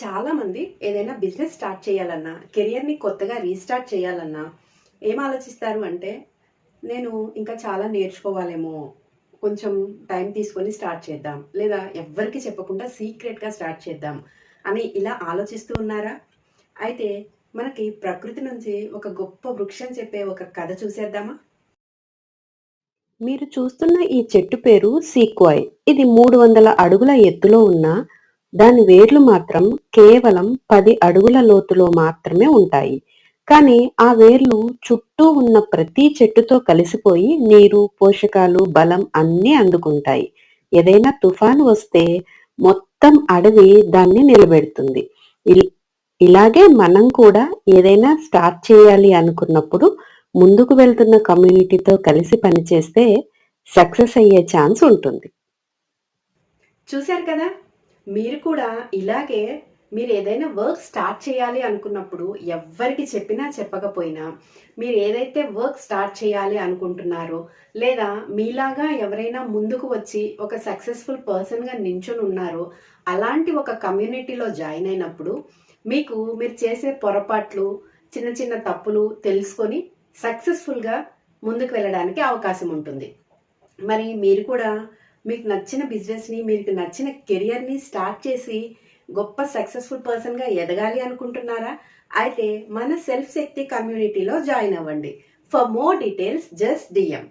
చాలామంది ఏదైనా business start చేయాలన్నా కెరియర్ని కొత్తగా రీస్టార్ట్ చేయాలన్నా ఏం ఆలోచిస్తారు అంటే నేను ఇంకా చాలా నేర్చుకోవాలేమో కొంచెం టైం తీసుకొని స్టార్ట్ చేద్దాం. లేదా ఎవ్వరికి చెప్పకుండా సీక్రెట్గా స్టార్ట్ చేద్దాం అని ఇలా ఆలోచిస్తూ ఉన్నారా? అయితే మనకి ప్రకృతి నుంచి ఒక గొప్ప వృక్షం చెప్పే ఒక కథ చూసేద్దామా? మీరు చూస్తున్న ఈ చెట్టు పేరు సీక్వాయ్ ఇది మూడు వందల అడుగుల ఎత్తులో ఉన్న దాని వేర్లు మాత్రం కేవలం పది అడుగుల లోతులో మాత్రమే ఉంటాయి. కానీ ఆ వేర్లు చుట్టూ ఉన్న ప్రతి చెట్టుతో కలిసిపోయి నీరు పోషకాలు బలం అన్నీ అందుకుంటాయి. ఏదైనా తుఫాను వస్తే మొత్తం అడవి దాన్ని నిలబెడుతుంది. ఇలాగే మనం కూడా ఏదైనా స్టార్ట్ చేయాలి అనుకున్నప్పుడు ముందుకు వెళ్తున్న కమ్యూనిటీతో కలిసి పనిచేస్తే సక్సెస్ అయ్యే ఛాన్స్ ఉంటుంది. చూశారు కదా? మీరు కూడా ఇలాగే మీరు ఏదైనా వర్క్ స్టార్ట్ చేయాలి అనుకున్నప్పుడు ఎవ్వరికి చెప్పినా చెప్పకపోయినా మీరు ఏదైతే వర్క్ స్టార్ట్ చేయాలి అనుకుంటున్నారో లేదా మీలాగా ఎవరైనా ముందుకు వచ్చి ఒక సక్సెస్ఫుల్ పర్సన్గా నించొని ఉన్నారో అలాంటి ఒక కమ్యూనిటీలో జాయిన్ అయినప్పుడు మీకు మీరు చేసే పొరపాట్లు చిన్న చిన్న తప్పులు తెలుసుకొని సక్సెస్ఫుల్గా ముందుకు వెళ్ళడానికి అవకాశం ఉంటుంది. మరి మీరు కూడా మీకు నచ్చిన బిజినెస్ని మీకు నచ్చిన కెరియర్ని స్టార్ట్ చేసి గొప్ప సక్సెస్ఫుల్ పర్సన్గా ఎదగాలి అనుకుంటున్నారా? అయితే మన సెల్ఫ్ శక్తి కమ్యూనిటీలో జాయిన్ అవ్వండి. For more details just DM